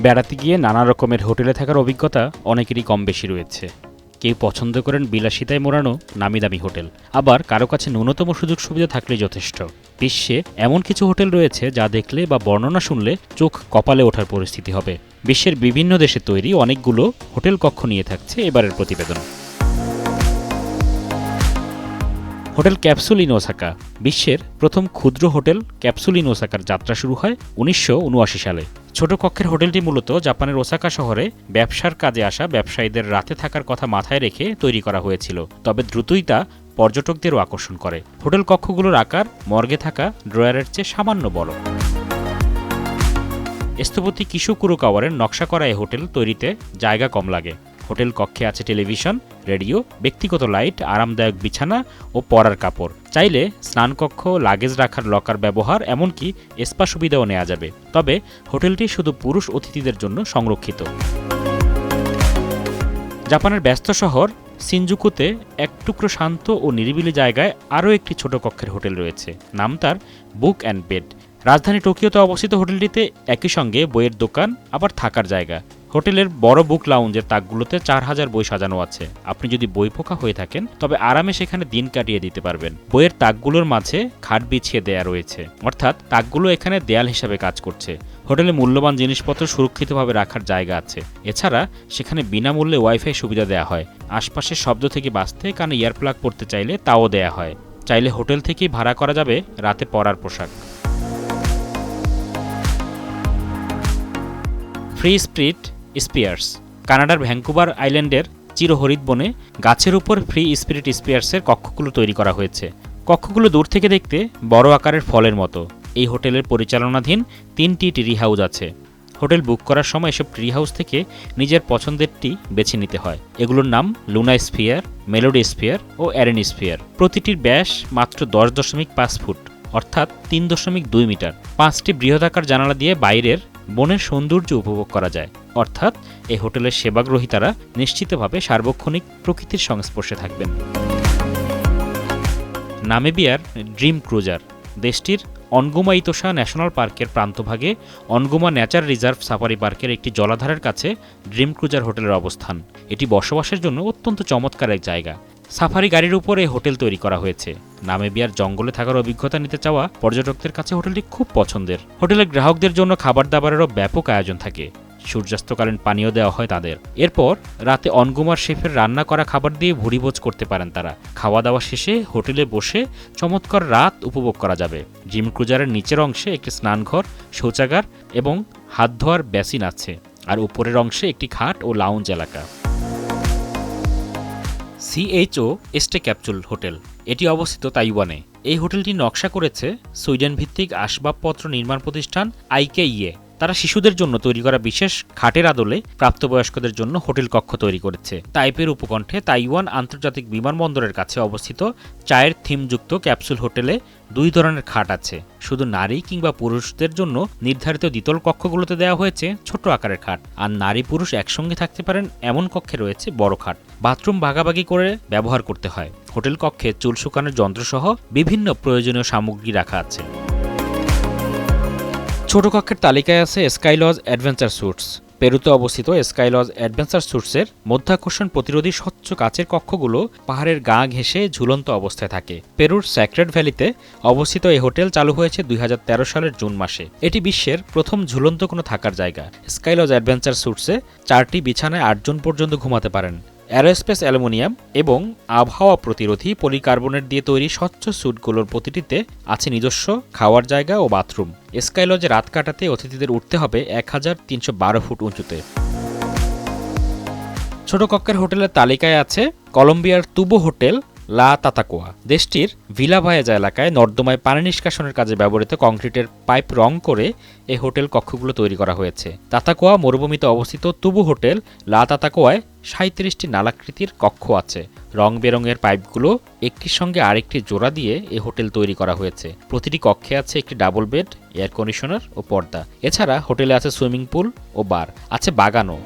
বেড়াতে গিয়ে নানা রকমের হোটেলে থাকার অভিজ্ঞতা অনেকেরই কম বেশি রয়েছে। কেউ পছন্দ করেন বিলাসিতায় মোড়ানো নামি দামি হোটেল। আবার কারও কাছে ন্যূনতম সুযোগ সুবিধা থাকলেই যথেষ্ট। বিশ্বে এমন কিছু হোটেল রয়েছে যা দেখলে বা বর্ণনা শুনলে চোখ কপালে ওঠার পরিস্থিতি হবে। বিশ্বের বিভিন্ন দেশে তৈরি অনেকগুলো হোটেল কক্ষ নিয়ে থাকছে এবারের প্রতিবেদন। হোটেল ক্যাপসুল ইন ওসাকা বিশ্বের প্রথম ক্ষুদ্র হোটেল ক্যাপসুল ইন ওসাকার যাত্রা শুরু হয় উনিশশো উনআশি সালে। ছোট কক্ষের হোটেলটি মূলত জাপানের ওসাকা শহরে ব্যবসার কাজে আসা ব্যবসায়ীদের রাতে থাকার কথা মাথায় রেখে তৈরি করা হয়েছিল, তবে দ্রুতই তা পর্যটকদেরও আকর্ষণ করে। হোটেল কক্ষগুলোর আকার, মর্গে থাকা ড্রয়ারের চেয়ে সামান্য বড়। স্থপতি কিশু কুরুকাওয়ারের নকশা করা এই হোটেল তৈরিতে জায়গা কম লাগে। হোটেল কক্ষে আছে টেলিভিশন, রেডিও, ব্যক্তিগত লাইট, আরামদায়ক বিছানা ও পরার কাপড়। চাইলে স্নানকক্ষ লাগেজ রাখার লকার ব্যবহার, এমনকি স্পা সুবিধাও নেওয়া যাবে। তবে হোটেলটি শুধু পুরুষ অতিথিদের জন্য সংরক্ষিত। জাপানের ব্যস্ত শহর সিনজুকুতে এক টুকরো শান্ত ও নিরিবিলি জায়গায় আরও একটি ছোট কক্ষের হোটেল রয়েছে। নাম তার বুক অ্যান্ড বেড। রাজধানী টোকিওতে অবস্থিত হোটেলটিতে একই সঙ্গে বইয়ের দোকান, আবার থাকার জায়গা। হোটেলের বড় বুক লাউঞ্জের তাকগুলোতে চার হাজার বই সাজানো আছে। আপনি যদি বই পোকা হয়ে থাকেন, তবে আরামে সেখানে দিন কাটিয়ে দিতে পারবেন। বইয়ের তাকগুলোর মাঝে খাট বিছিয়ে দেয়া রয়েছে। অর্থাৎ তাকগুলো এখানে দেয়াল হিসাবে কাজ করছে। হোটেলে মূল্যবান জিনিসপত্র সুরক্ষিতভাবে রাখার জায়গা আছে। এছাড়া সেখানে বিনামূল্যে ওয়াইফাই সুবিধা দেওয়া হয়। আশপাশের শব্দ থেকে বাঁচতে কানে ইয়ারপ্লাগ পড়তে চাইলে তাও দেয়া হয়। চাইলে হোটেল থেকেই ভাড়া করা যাবে রাতে পরার পোশাক। Free spirit spheres. কানাডার ভ্যাঙ্কুভার আইল্যান্ডের চিরহরিত বনে গাছের উপর ফ্রি স্পিরিট স্পিয়ার্সের কক্ষগুলো তৈরি করা হয়েছে। কক্ষগুলো দূর থেকে দেখতে বড় আকারের ফলের মতো। এই হোটেলের পরিচালনাধীন তিনটি ট্রি হাউস আছে। হোটেল বুক করার সময় এসব ট্রি হাউস থেকে নিজের পছন্দেরটি বেছে নিতে হয়। এগুলোর নাম লুনা স্ফিয়ার মেলোডি স্ফিয়ার ও অ্যারেন স্ফিয়ার প্রতিটির ব্যাস মাত্র দশ দশমিক পাঁচ ফুট, অর্থাৎ তিন দশমিক দুই মিটার। পাঁচটি বৃহদাকার জানালা দিয়ে বাইরের বনের সৌন্দর্য উপভোগ করা যায়। অর্থাৎ এই হোটেলের সেবাগ্রহীতারা নিশ্চিতভাবে সার্বক্ষণিক প্রকৃতির সংস্পর্শে থাকবেন। নামেবিয়ার ড্রিম ক্রুজার দেশটির অনগুমা ইতোসা ন্যাশনাল পার্কের প্রান্তভাগে অনগুমা ন্যাচার রিজার্ভ সাফারি পার্কের একটি জলাধারের কাছে ড্রিম ক্রুজার হোটেলের অবস্থান। এটি বসবাসের জন্য অত্যন্ত চমৎকার এক জায়গা। সাফারি গাড়ির উপর এই হোটেল তৈরি করা হয়েছে। নামেবিয়ার জঙ্গলে থাকার অভিজ্ঞতা নিতে চাওয়া পর্যটকদের কাছে হোটেলটি খুব পছন্দের। হোটেলের গ্রাহকদের জন্য খাবার দাবারেরও ব্যাপক আয়োজন থাকে। সূর্যাস্তকালীন পানীয় দেওয়া হয় তাদের। এরপর রাতে অনগুমার শেফের রান্না করা খাবার দিয়ে ভুড়িভোজ করতে পারেন তারা। খাওয়া দাওয়া শেষে হোটেলে বসে চমৎকার রাত উপভোগ করা যাবে। জিম ক্রুজারের নিচের অংশে একটি স্নানঘর, শৌচাগার এবং হাত ধোয়ার বেসিন আছে। আর উপরের অংশে একটি খাট ও লাউঞ্জ এলাকা। সিএইচও এস্টে ক্যাপচুল হোটেল এটি অবস্থিত তাইওয়ানে। এই হোটেলটি নকশা করেছে সুইডেন ভিত্তিক আসবাবপত্র নির্মাণ প্রতিষ্ঠান আইকেইয়ে তারা শিশুদের জন্য তৈরি করা বিশেষ খাটের আদলে প্রাপ্তবয়স্কদের জন্য হোটেল কক্ষ তৈরি করেছে। তাইপের উপকণ্ঠে তাইওয়ান আন্তর্জাতিক বিমানবন্দরের কাছে অবস্থিত চায়ের থিমযুক্ত ক্যাপসুল হোটেলে দুই ধরনের খাট আছে। শুধু নারী কিংবা পুরুষদের জন্য নির্ধারিত দ্বিতল কক্ষগুলোতে দেওয়া হয়েছে ছোট আকারের খাট। আর নারী পুরুষ একসঙ্গে থাকতে পারেন এমন কক্ষে রয়েছে বড় খাট। বাথরুম ভাগাভাগি করে ব্যবহার করতে হয়। হোটেল কক্ষে চুল শুকানোর যন্ত্রসহ বিভিন্ন প্রয়োজনীয় সামগ্রী রাখা আছে। ছোট কক্ষের তালিকায় আছে স্কাইলজ অ্যাডভেঞ্চার স্যুটস পেরুতে অবস্থিত স্কাইলজ অ্যাডভেঞ্চার স্যুটসের মধ্যাকর্ষণ প্রতিরোধী স্বচ্ছ কাচের কক্ষগুলো পাহাড়ের গা ঘেঁষে ঝুলন্ত অবস্থায় থাকে। পেরুর স্যাক্রেড ভ্যালিতে অবস্থিত এই হোটেল চালু হয়েছে দুই হাজার তেরো সালের জুন মাসে। এটি বিশ্বের প্রথম ঝুলন্ত কোনো থাকার জায়গা। স্কাইলজ অ্যাডভেঞ্চার স্যুটসে চারটি বিছানায় আটজন পর্যন্ত ঘুমাতে পারেন। অ্যারোস্পেস অ্যালুমিনিয়াম এবং আবহাওয়া প্রতিরোধী পলিকার্বনেট দিয়ে তৈরি স্বচ্ছ স্যুটগুলোর প্রতিটিতে আছে নিজস্ব খাওয়ার জায়গা ও বাথরুম। স্কাইলজে রাত কাটাতে অতিথিদের উঠতে হবে এক হাজার তিনশো বারো ফুট উঁচুতে। ছোট কক্ষের হোটেলের তালিকায় আছে কলম্বিয়ার তুবো হোটেল লা তাতাকোয়া। দেশটির ভিলাভায়াজা এলাকায় নর্দমায় পানি নিষ্কাশনের কাজে ব্যবহৃত কংক্রিটের পাইপ রং করে এই হোটেল কক্ষগুলো তৈরি করা হয়েছে। তাতাকোয়া মরুভূমিতে অবস্থিত তুবু হোটেল লা তাতাকোয়ায় সাঁত্রিশটি নালাকৃতির কক্ষ আছে। রং বেরঙের পাইপগুলো একটির সঙ্গে আরেকটি জোড়া দিয়ে এই হোটেল তৈরি করা হয়েছে। প্রতিটি কক্ষে আছে একটি ডাবল বেড, এয়ার কন্ডিশনার ও পর্দা। এছাড়া হোটেলে আছে সুইমিং পুল ও বার। আছে বাগানও।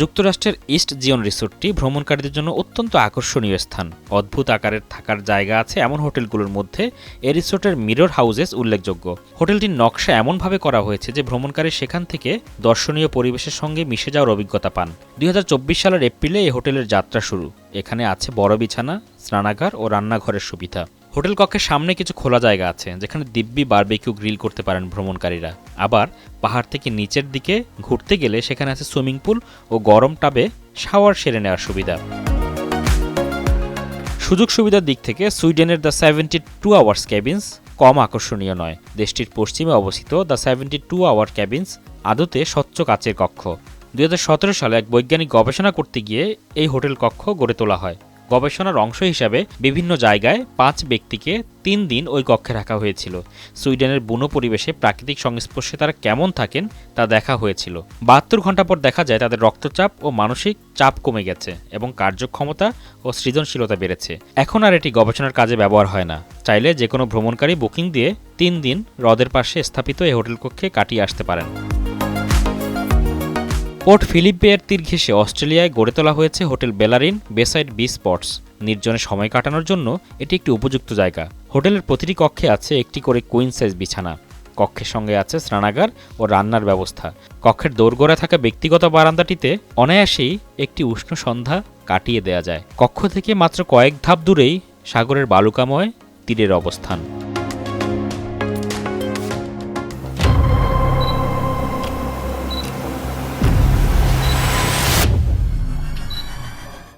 যুক্তরাষ্ট্রের ইস্ট জিয়ন রিসোর্টটি ভ্রমণকারীদের জন্য অত্যন্ত আকর্ষণীয় স্থান। অদ্ভুত আকারের থাকার জায়গা আছে এমন হোটেলগুলোর মধ্যে। এ রিসোর্টের মিরর হাউজেস উল্লেখযোগ্য। হোটেলটির নকশা এমনভাবে করা হয়েছে যে ভ্রমণকারী সেখান থেকে দর্শনীয় পরিবেশের সঙ্গে মিশে যাওয়ার অভিজ্ঞতা পান। দুই হাজার চব্বিশ সালের এপ্রিলে এই হোটেলের যাত্রা শুরু। এখানে আছে বড় বিছানা, স্নানাগার ও রান্নাঘরের সুবিধা। হোটেল কক্ষের সামনে কিছু খোলা জায়গা আছে, যেখানে দিব্যি বারবেকিউ গ্রিল করতে পারেন ভ্রমণকারীরা। আবার পাহাড় থেকে নিচের দিকে ঘুরতে গেলে সেখানে আছে সুইমিং পুল ও গরম টাবে শাওয়ার সেরে নেওয়ার সুবিধা। সুযোগ সুবিধার দিক থেকে সুইডেনের the seventy two hours cabins কম আকর্ষণীয় নয়। দেশটির পশ্চিমে অবস্থিত the seventy two hour cabins আদতে স্বচ্ছ কাচের কক্ষ। দুই হাজার সতেরো সালে এক বৈজ্ঞানিক গবেষণা করতে গিয়ে এই হোটেল কক্ষ গড়ে তোলা হয়। গবেষণার অংশ হিসাবে বিভিন্ন জায়গায় পাঁচ ব্যক্তিকে তিন দিন ওই কক্ষে রাখা হয়েছিল। সুইডেনের বুনো পরিবেশে প্রাকৃতিক সংস্পর্শে তারা কেমন থাকেন তা দেখা হয়েছিল। বাহাত্তর ঘণ্টা পর দেখা যায় তাদের রক্তচাপ ও মানসিক চাপ কমে গেছে এবং কার্যক্ষমতা ও সৃজনশীলতা বেড়েছে। এখন আর এটি গবেষণার কাজে ব্যবহার হয় না। চাইলে যে কোনো ভ্রমণকারী বুকিং দিয়ে তিন দিন হ্রদের পাশে স্থাপিত এই হোটেল কক্ষে কাটিয়ে আসতে পারেন। পোর্ট ফিলিপ বেয়ের তীর ঘেঁষে অস্ট্রেলিয়ায় গড়ে তোলা হয়েছে hotel Bellarine, bayside B spots. নির্জনে সময় কাটানোর জন্য এটি একটি উপযুক্ত জায়গা। হোটেলের প্রতিটি কক্ষে আছে একটি করে কুইন সাইজ বিছানা। কক্ষের সঙ্গে আছে স্নানাগার ও রান্নার ব্যবস্থা। কক্ষের দোরগোড়ায় থাকা ব্যক্তিগত বারান্দাটিতে অনায়াসেই একটি উষ্ণ সন্ধ্যা কাটিয়ে দেয়া যায়। কক্ষ থেকে মাত্র কয়েক ধাপ দূরেই সাগরের বালুকাময় তীরের অবস্থান।